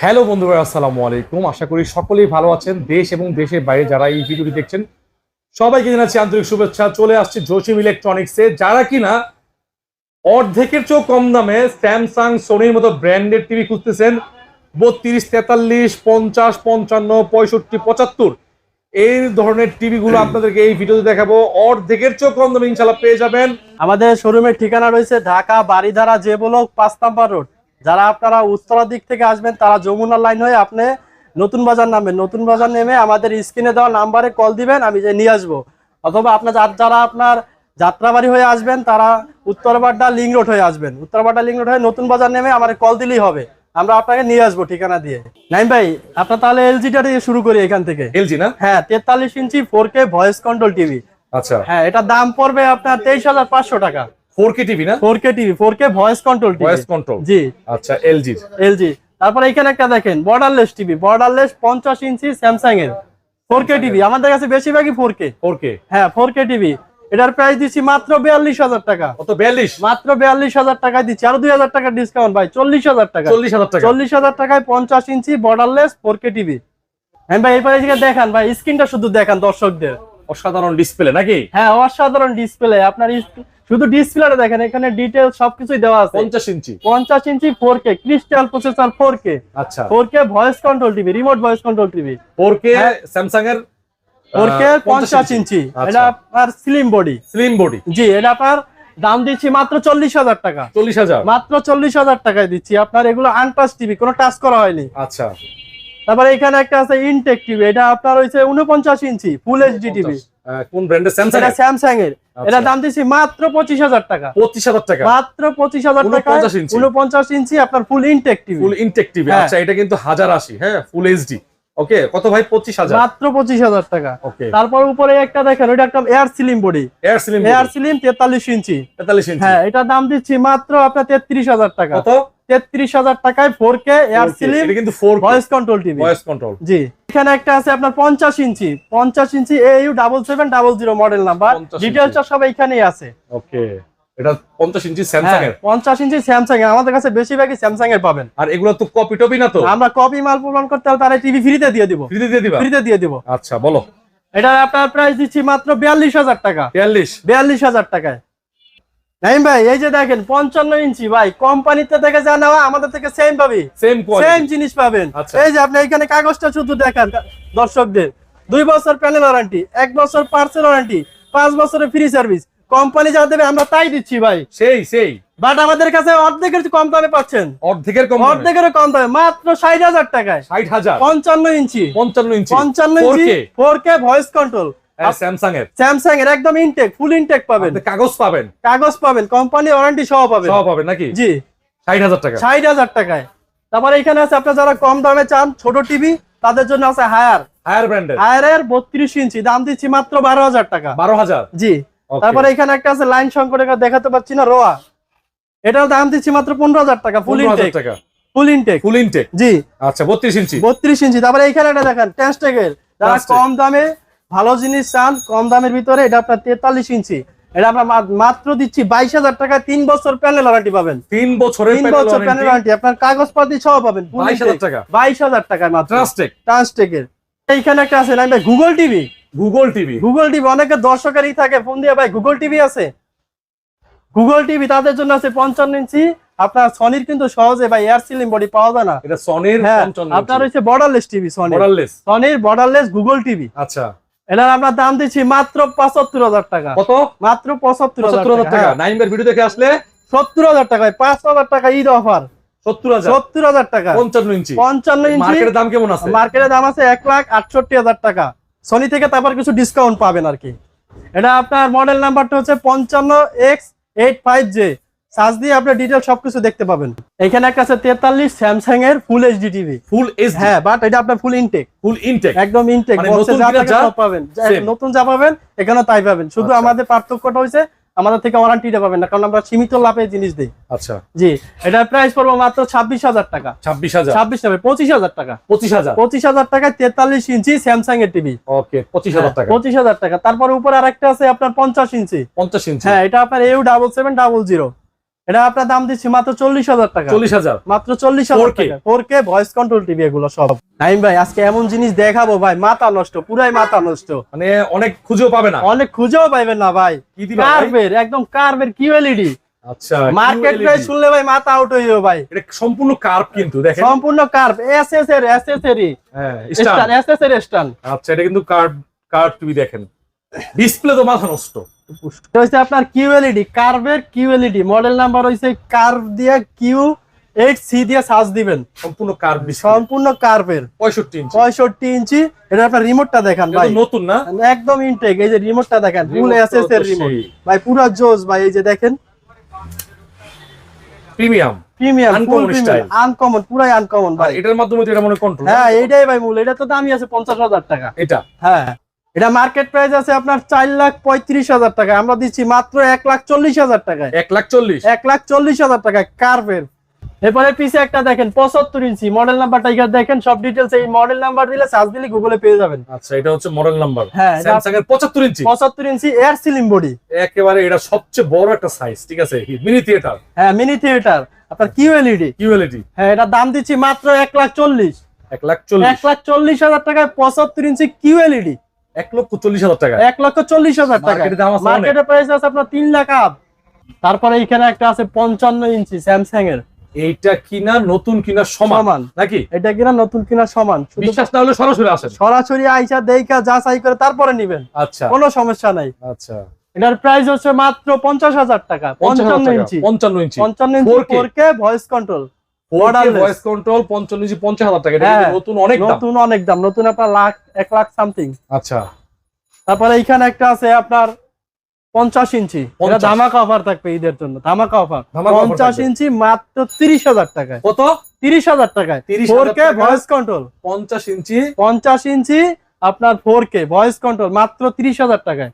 Hello বন্ধুরা, আসসালামু আলাইকুম। আশা করি সকলেই ভালো আছেন, দেশ এবং দেশের বাইরে যারা এই ভিডিওটি দেখছেন, সবাইকে জানাচ্ছি আন্তরিক শুভেচ্ছা। চলে আসছে জসিম ইলেকট্রনিক্সে যারা কিনা অর্ধেকের চেয়েও কম দামে স্যামসাং সোনির মতো ব্র্যান্ডের টিভি খুঁজতেছেন, বত্রিশ, তেতাল্লিশ, পঞ্চাশ, পঞ্চান্ন, পঁয়ষট্টি, পঁচাত্তর। এই ধরনের টিভিগুলো আপনাদেরকে এই ভিডিওতে দেখাবো। অর্ধেকের চেয়েও কম দামে ইনশাল্লাহ পেয়ে যাবেন। আমাদের শোরুমের ঠিকানা রয়েছে ঢাকা বাড়িধারা যে ব্লক পাঁচ নাম্বার রোড যারা আপনারা উত্তরা দিক থেকে আসবেন তারা যমুনা লাইন হয়ে আপনি নতুন বাজার নামবেন। নতুন বাজার নেমে আমাদের স্ক্রিনে দেওয়া নাম্বারে কল দিবেন আমি যে নিয়ে আসব। অথবা আপনার যারা আপনার যাত্রাবাড়ি হয়ে আসবেন তারা উত্তরবাড্ডা লিং রোড হয়ে আসবেন। উত্তরবাড্ডা লিং রোড হয়ে নতুন বাজার নেমে আমার কল দিলেই হবে। আমরা আপনাকে নিয়ে আসব ঠিকানা দিয়ে। নাইম ভাই আপনার তাহলে এলজিটা দিয়ে শুরু করি এখান থেকে। এলজি না? হ্যাঁ তেতাল্লিশ ইঞ্চি four K voice control TV আচ্ছা। হ্যাঁ এটা দাম পড়বে আপনার তেইশ হাজার পাঁচশো টাকা। ফোর কে টিভি না? Four K TV four K voice control voice control জি। আচ্ছা এলজির এলজি তারপরে এখানে একটা দেখেন বর্ডারলেস টিভি বর্ডারলেস পঞ্চাশ ইঞ্চি স্যামসাং এর। ফোর কে টিভি আমাদের কাছে বেশিরভাগই ফোর কে। Four K? হ্যাঁ ফোর কে টিভি। এটার প্রাইস দিচ্ছি মাত্র বিয়াল্লিশ হাজার টাকা। কত বিয়াল্লিশ? মাত্র বিয়াল্লিশ হাজার টাকা দিচ্ছি। আরও দুই হাজার টাকা ডিসকাউন্ট ভাই চল্লিশ হাজার টাকা। চল্লিশ হাজার টাকা। চল্লিশ হাজার টাকায় পঞ্চাশ ইঞ্চি বর্ডারলেস ফোর কে টিভি। হ্যাঁ ভাই এরপরে দেখান ভাই স্ক্রিনটা শুধু দেখান দর্শকদের। অসাধারণ ডিসপ্লে নাকি? হ্যাঁ অসাধারণ ডিসপ্লে আপনার শুধু ডিসপ্লেটা দেখেন এখানে ডিটেল সবকিছুই দেওয়া আছে। পঞ্চাশ ইঞ্চি। পঞ্চাশ ইঞ্চি four K crystal processor four K আচ্ছা। Four K voice control TV remote voice control TV four K হ্যাঁ। স্যামসাং এর ফোর কে পঞ্চাশ ইঞ্চি। আচ্ছা। এটা আপনার স্লিম বডি স্লিম বডি জি এটা আপনার দাম দিচ্ছি মাত্র চল্লিশ হাজার টাকা। চল্লিশ হাজার। মাত্র চল্লিশ হাজার টাকায় দিচ্ছি। আপনার এগুলো আনটাচ টিভি কোনো টাচ করা হয়নি। আচ্ছা। তারপরে এখানে একটা আছে ইনটেক টিভি এটা আপনার হয়েছে উনপঞ্চাশ ইঞ্চি ফুল এইচডি টিভি কোন ব্র্যান্ডের স্যামসাং স্যামসাং এর। এটা দাম দিচ্ছি মাত্র পঁচিশ হাজার টাকা। পঁচিশ হাজার টাকা। মাত্র পঁচিশ হাজার টাকা উনপঞ্চাশ ইঞ্চি। আপনার full intact TV full intact TV. আচ্ছা এটা কিন্তু হাজার আশি হ্যাঁ ফুল এইচডি ওকে কত ভাই? পঁচিশ হাজার। মাত্র পঁচিশ হাজার টাকা। ওকে তারপর উপরে একটা দেখেন ওইটা একটা air slim body air slim air slim তেতাল্লিশ ইঞ্চি। তেতাল্লিশ ইঞ্চি। হ্যাঁ এটা দাম দিচ্ছি মাত্র আপনার তেত্রিশ হাজার টাকা। কত? তেত্রিশ হাজার টাকায় ফোর কে এয়ার সিলিম কিন্তু four voice control TV voice control জি। এখানে একটা আছে আপনার পঞ্চাশ ইঞ্চি। পঞ্চাশ ইঞ্চি double seven double zero model number ডিটেলসটা সব এখানেই আছে। ওকে এটা পঞ্চাশ ইঞ্চি স্যামসাং এর। পঞ্চাশ ইঞ্চি স্যামসাং এর। আমাদের কাছে বেশিরভাগই স্যামসাং এর পাবেন। আর এগুলো তো কপি টপি না তো? আমরা কপি মাল প্রমাণ করতে হলে তারা টিভি ফ্রিতে দিয়ে দিব। ফ্রিতে দিয়ে দিবা? ফ্রিতে দিয়ে দিব। আচ্ছা বলো। এটা আপনার প্রাইস দিচ্ছি মাত্র বিয়াল্লিশ হাজার টাকা। বিয়াল্লিশ। বিয়াল্লিশ হাজার টাকায়। নাইম ভাই এই যে দেখেন পঞ্চান্ন ইঞ্চি ভাই কোম্পানিতে থেকে যা নেওয়া আমাদের থেকে সেম পাবি। সেম জিনিস পাবেন। আচ্ছা। এই যে আপনি এখানে কাগজটা শুধু দেখান দর্শকদের। দুই বছর প্যানেল ওয়ারেন্টি এক বছর পার্সেল ওয়ারেন্টি পাঁচ বছরের ফ্রি সার্ভিস কোম্পানি যা দেবে আমরা তাই দিচ্ছি ভাই। সেই সেই। বাট আমাদের কাছে অর্ধেকের কম দামে পাচ্ছেন। অর্ধেকের কম অর্ধেকের কম দামে মাত্র ষাট হাজার টাকায়। ষাট হাজার। পঞ্চান্ন ইঞ্চি। পঞ্চান্ন ইঞ্চি। পঞ্চান্ন ইঞ্চি four K voice control Samsung এর স্যামসাং এর একদম ইনটেক ফুল ইনটেক পাবেন। কাগজ পাবেন। কাগজ পাবেন কোম্পানি ওয়ারেন্টি সহ পাবেন। সব পাবেন নাকি? জি। ষাট হাজার টাকা। ষাট হাজার টাকায়। তারপরে এখানে আছে আপনার যারা কম দামে চান ছোট টিভি তাদের জন্য আছে হায়ার হায়ার ব্র্যান্ডের হায়ারের বত্রিশ ইঞ্চি দাম দিচ্ছি মাত্র বারো হাজার টাকা। বারো হাজার? জি। তারপরে এখানে একটা আছে লাইন সংকট দেখাতে পাচ্ছি না রোয়া এটার দাম দিচ্ছি মাত্র পনেরো হাজার টাকা ফুল ইনটেক টাকা। ফুল ইনটেক ফুল ইনটেক জি। আচ্ছা বত্রিশ ইঞ্চি। বত্রিশ ইঞ্চি। তারপরে এখানে একটা দেখেন যারা কম দামে ভালো জিনিস চান কম দামের ভিতরে এটা আপনার তেতাল্লিশ ইঞ্চি। এটা আমরা মাত্র দিচ্ছি বাইশ হাজার টাকায় তিন বছর প্যানেল ওয়ারেন্টি পাবেন। তিন বছরের তিন বছর প্যানেল ওয়ারেন্টি আপনার কাগজপাতি সহ পাবেন। 22,000 টাকা। বাইশ হাজার টাকায় মাত্র। ট্রান্সটেকের এইখানে একটা আছে না Google TV Google TV Google TV অনেকে দর্শকেরই থাকে ফোন দিয়ে ভাই গুগল টিভি আছে? গুগল টিভি তাদের জন্য আছে পঞ্চান্ন ইঞ্চি। আপনার সনির কিন্তু সহজে ভাই এয়ার সিলিং বডি পাওয়া যায় না। এটা সনির হ্যাঁ আপনার হচ্ছে বর্ডারলেস টিভি সনি মডেললেস সনির বর্ডারলেস গুগল টিভি আচ্ছা। এটার আমরা দাম দিচ্ছি মাত্র পঁচাত্তর হাজার টাকা। কত? মাত্র পঁচাত্তর হাজার টাকা। নাইমের ভিডিও দেখে আসলে? সত্তর হাজার টাকায় পাঁচ হাজার টাকা ঈদ অফার। সত্তর হাজার। সত্তর হাজার টাকা। পঞ্চান্ন ইঞ্চি। পঞ্চান্ন ইঞ্চি। দাম কেমন আছে? মার্কেটের দাম আছে এক লাখ আটষট্টি হাজার টাকা। সনি থেকে তারপর কিছু ডিসকাউন্ট পাবেন আর কি। এটা আপনার মডেল নাম্বারটা হচ্ছে পঞ্চান্ন X eight five J search দিয়ে আপনার ডিটেল সবকিছু দেখতে পাবেন। এখানে একটা আছে তেতাল্লিশ স্যামসাং এর ফুল এইচডি টিভি ফুল এস হ্যাঁ বাট এটা আপনার ফুল ইনটেক ফুল ইনটেক একদম ইনটেক মানে বক্সে নতুন যা থাকে সব পাবেন। নতুন যা পাবেন এখানে তাই পাবেন। শুধু আচ্ছা। আমাদের পার্থক্যটা হয়েছে আমাদের থেকে ওয়ারেন্টিটা পাবেন না কারণ আমরা সীমিত লাভে জিনিস দিই। আচ্ছা। জি এটার প্রাইস পড়ব মাত্র ছাব্বিশ হাজার টাকা। ছাব্বিশ হাজার। ছাব্বিশ টাকা পঁচিশ হাজার টাকা। পঁচিশ হাজার। পঁচিশ হাজার টাকায় তেতাল্লিশ ইঞ্চি স্যামসাং এর টিভি ওকে পঁচিশ হাজার টাকা। পঁচিশ হাজার টাকা। তারপর উপরে আরেকটা আছে আপনার পঞ্চাশ ইঞ্চি। পঞ্চাশ ইঞ্চি। হ্যাঁ এটা আপনার U double seven double zero এটা আপনার দাম দিচ্ছি মাত্র চল্লিশ হাজার টাকা। চল্লিশ হাজার। মাত্র চল্লিশ হাজার 4K টাকা। Four K voice control TV এগুলো সব। নাইম ভাই আজকে এমন জিনিস দেখাবো ভাই মাথা নষ্ট পুরাই মাথা নষ্ট। মানে অনেক খুঁজেও পাবে না। অনেক খুঁজেও পাইবেন না ভাই? কার্ভের একদম কার্ভের কিউএলইডি আচ্ছা মার্কেট প্রাইস শুনলে ভাই মাথা আউট হইও ভাই। এটা সম্পূর্ণ কার্ভ কিন্তু দেখেন। সম্পূর্ণ কার্ভ এর হ্যাঁ স্টান এর স্টান আচ্ছা এটা কিন্তু কার্ভ কার্ভ টিভি দেখেন। ডিসপ্লে তো মাথা নষ্ট। এটা হচ্ছে আপনার কিউএলইডি কার্ভের কিউএলইডি মডেল নাম্বার হইছে কার্ভ দিয়ে কিউ এইট সি দিয়ে সার্চ দিবেন। সম্পূর্ণ কার্ভ সম্পূর্ণ কার্ভের পঁয়ষট্টি ইঞ্চি। পঁয়ষট্টি ইঞ্চি এটা আপনার রিমোটটা দেখান ভাই। নতুন না? একদম ইনটেক এই যে রিমোটটা দেখেন ফুল Remote এস এস তো এর রিমোট ভাই পুরো জোস ভাই এই যে দেখেন। Premium premium premium style। Uncommon পুরাই আনকমন ভাই। এটার মাধ্যমে তো এটা মনে কন্ট্রোল হ্যাঁ এইটাই ভাই মূল এটা তো দামই আছে পঞ্চাশ হাজার টাকা। এটা? হ্যাঁ। এটা মার্কেট প্রাইস আছে আপনার চার লাখ পঁয়ত্রিশ হাজার টাকা আমরা দিচ্ছি মাত্র এক লাখ চল্লিশ হাজার টাকায়। এক লাখ চল্লিশ। এক লাখ চল্লিশ হাজার টাকা কার্ভের এরপরে পিছে একটা দেখেন পঁচাত্তর ইঞ্চি মডেল নাম্বারটা এখানে দেখেন সব ডিটেলস এই মডেল নাম্বার দিলে সার্চ দিলে গুগলে পেয়ে যাবেন। আচ্ছা এটা হচ্ছে মডেল নাম্বার হ্যাঁ, স্যামসাং এর পঁচাত্তর ইঞ্চি পঁচাত্তর ইঞ্চি এয়ার সিলিম বডি একেবারে এটা সবচেয়ে বড় একটা সাইজ ঠিক আছে? মিনি থিয়েটার হ্যাঁ মিনি থিয়েটার আপনার কিউ কিউএলইডি কিউএলইডি হ্যাঁ এটা দাম দিচ্ছি মাত্র এক লাখ চল্লিশ। এক লাখ চল্লিশ। এক লাখ চল্লিশ হাজার টাকায় পঁচাত্তর ইঞ্চি কিউএলইডি এক লক্ষ চল্লিশ হাজার টাকা। এক লক্ষ চল্লিশ হাজার টাকা। মার্কেটের প্রাইস আছে আপনার তিন লাখ আপ তারপরে এখানে একটা আছে পঞ্চান্ন ইঞ্চি স্যামসাং এর। এইটা কিনা নতুন কিনা সমান। নাকি? এটা কিনা নতুন কিনা সমান। বিশ্বাস না হলে সরাসরি আসেন। সরাসরি আইসা দেখা যাচাই করে তারপরে নিবেন। আচ্ছা। কোনো সমস্যা নাই। আচ্ছা। এটার প্রাইস হচ্ছে মাত্র পঞ্চাশ হাজার টাকা পঞ্চান্ন ইঞ্চি। পঞ্চান্ন ইঞ্চি। পঞ্চান্ন ইঞ্চি 4K voice control. Voice control পঞ্চান্ন ইঞ্চি পঞ্চাশ হাজার টাকা। এটা হ্যাঁ, নতুন অনেক দাম নতুন অনেক দাম নতুন আপনার লাখ লাখ সামথিং আচ্ছা। তারপরে এইখানে একটা আছে আপনার পঞ্চাশ ইঞ্চি। এটা ধামাকা অফার থাকবে ঈদের জন্য। ধামাকা অফার ধামাকা offer পঞ্চাশ থাকবে। ইঞ্চি মাত্র তিরিশ হাজার টাকায়। কত? তিরিশ হাজার টাকায়। 30,000 ফোর কে ভয়েস কন্ট্রোল পঞ্চাশ ইঞ্চি। পঞ্চাশ ইঞ্চি আপনার ফোর কে ভয়েস কন্ট্রোল মাত্র তিরিশ হাজার টাকায়।